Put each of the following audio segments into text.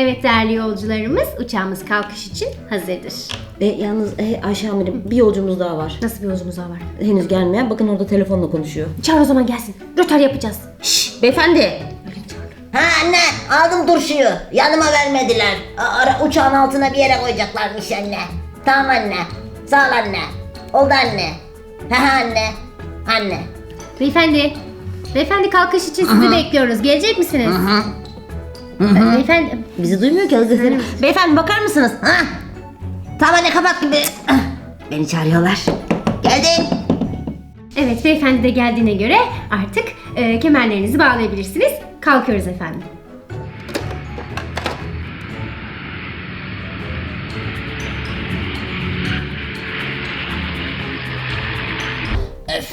Evet değerli yolcularımız uçağımız kalkış için hazırdır. E, yalnız e, Ayşe amirim bir yolcumuz daha var. Nasıl bir yolcumuz daha var? Henüz gelmeyen bakın orada telefonla konuşuyor. Çağır o zaman gelsin. Rötar yapacağız. Şşş beyefendi. Ha anne aldım turşuyu. Yanıma vermediler. A- Ara, uçağın altına bir yere koyacaklarmış anne. Tamam anne. Sağ ol anne. Oldu anne. Ha ha anne. Anne. Beyefendi. Beyefendi kalkış için sizi bekliyoruz. Gelecek misiniz? Ee, Beyefendi. Bizi duymuyor ki Hazretleri. Beyefendi bakar mısınız? Ha? Tamam anne kapat gibi. Ah, Beni çağırıyorlar. Geldim. Evet beyefendi de geldiğine göre artık e, kemerlerinizi bağlayabilirsiniz. Kalkıyoruz efendim. Öf.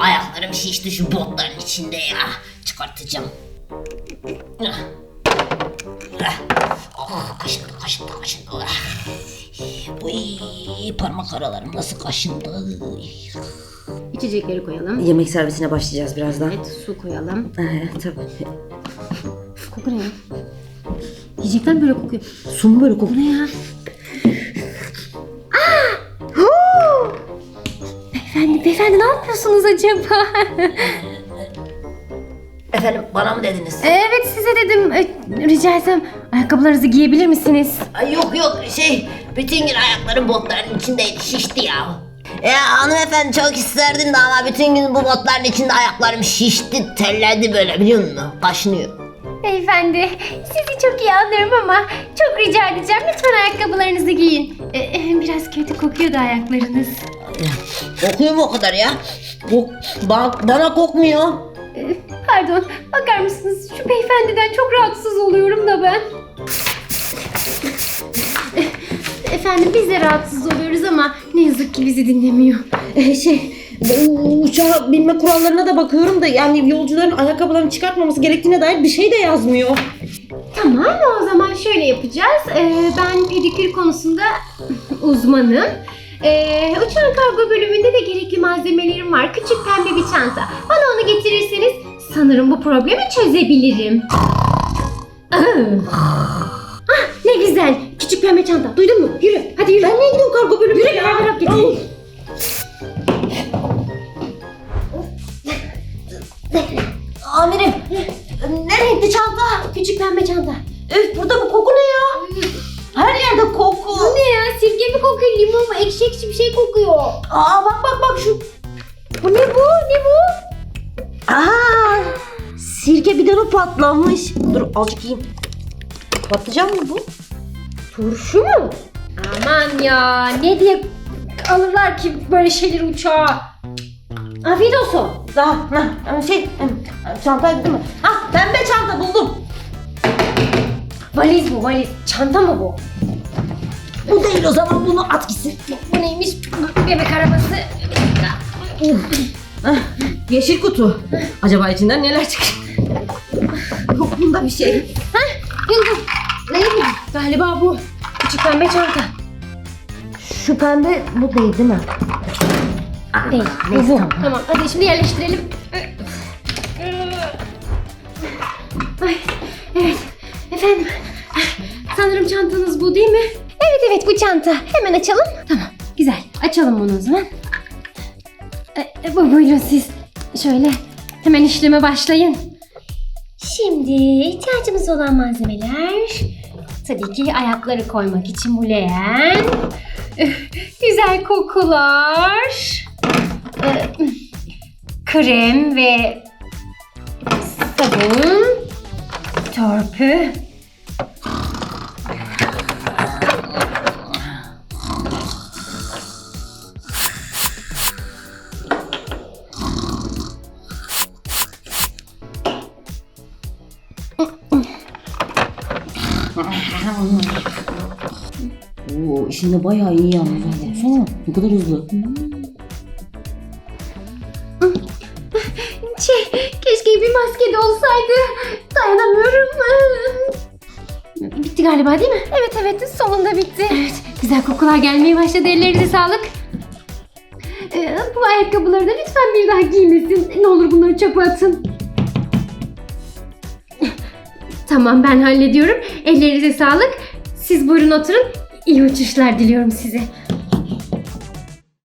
Ayaklarım şişti şu botların içinde ya. Çıkartacağım. Ah. Kaşındı kaşındı. Ah. Uy, parmak aralarım nasıl kaşındı. İçecekleri koyalım. Yemek servisine başlayacağız birazdan. Evet su koyalım. Ee, tabii. Koku ne ya? Yiyecekler böyle kokuyor. Su mu böyle kokuyor? Ne ya? Aa! Huu! Beyefendi, beyefendi ne yapıyorsunuz acaba? Efendim bana mı dediniz? evet size dedim. E, Rica etsem ayakkabılarınızı giyebilir misiniz? Ay yok yok şey bütün gün ayaklarım botların içindeydi şişti ya. Ya hanımefendi çok isterdim de ama bütün gün bu botların içinde ayaklarım şişti terledi böyle biliyor musun? Kaşınıyor. Beyefendi, sizi çok iyi anlıyorum ama çok rica edeceğim. Lütfen ayakkabılarınızı giyin. E, e, biraz kötü kokuyordu ayaklarınız. Kokuyor mu o kadar ya? Kok, ba- bana kokmuyor. E, pardon, bakar mısınız? Şu beyefendiden çok rahatsız oluyorum da ben. Efendim biz de rahatsız oluyoruz ama ne yazık ki bizi dinlemiyor. Ee, şey uçağa binme kurallarına da bakıyorum da yani yolcuların ayakkabılarını çıkartmaması gerektiğine dair bir şey de yazmıyor. Tamam o zaman şöyle yapacağız. Ee, ben pedikür konusunda uzmanım. Ee, uçağın kargo bölümünde de gerekli malzemelerim var. Küçük pembe bir çanta. Bana onu getirirseniz sanırım bu problemi çözebilirim. Ah, ne güzel. Küçük pembe çanta. Duydun mu? Yürü. Hadi yürü. Ben niye gidiyorum kargo bölümüne? Yürü beraber yap gidelim. Amirim nereye gitti çanta? Küçük pembe çanta. Öf burada bu koku ne ya? Her yerde koku. Bu ne ya? Sirke mi kokuyor? Limon mu? Ekşi ekşi bir şey kokuyor. Aa bak bak bak şu. Bu ne bu? Ne bu? Aa sirke bidonu patlamış. Dur azıcık yiyeyim. Patlıcan mı bu? Turşu mu? Aman ya ne diye alırlar ki böyle şeyleri uçağa? Afiyet olsun. Daha ha, şey çantaya gitti mi? Ah pembe çanta buldum. Valiz bu valiz. Çanta mı bu? Bu değil o zaman bunu at gitsin. Bu neymiş? Bebek arabası. Yeşil kutu. Acaba içinden neler çıkacak? Bunda bir şey. Buldum. Neydi? Galiba bu. Küçük pembe çanta. Şu pembe bu değil değil mi? Değil. neyse, bu. bu. tamam. Tamam hadi şimdi yerleştirelim. Ay, evet. Efendim. Sanırım çantanız bu değil mi? Evet evet bu çanta. Hemen açalım. Tamam. Güzel. Açalım bunu o zaman. E, e, bu buyurun siz. Şöyle hemen işleme başlayın. Şimdi ihtiyacımız olan malzemeler tabii ki ayakları koymak için bu leğen, güzel kokular, e, krem ve sabun, törpü. Oo işinde bayağı iyi yalnız. ha. Baksana ne kadar hızlı. Şey, keşke bir maske de olsaydı. Dayanamıyorum. Bitti galiba değil mi? Evet evet sonunda bitti. Evet güzel kokular gelmeye başladı ellerinize sağlık. Ee, bu ayakkabıları da lütfen bir daha giymesin. Ne olur bunları çöpe atın. Tamam ben hallediyorum. Ellerinize sağlık. Siz buyurun oturun. İyi uçuşlar diliyorum size.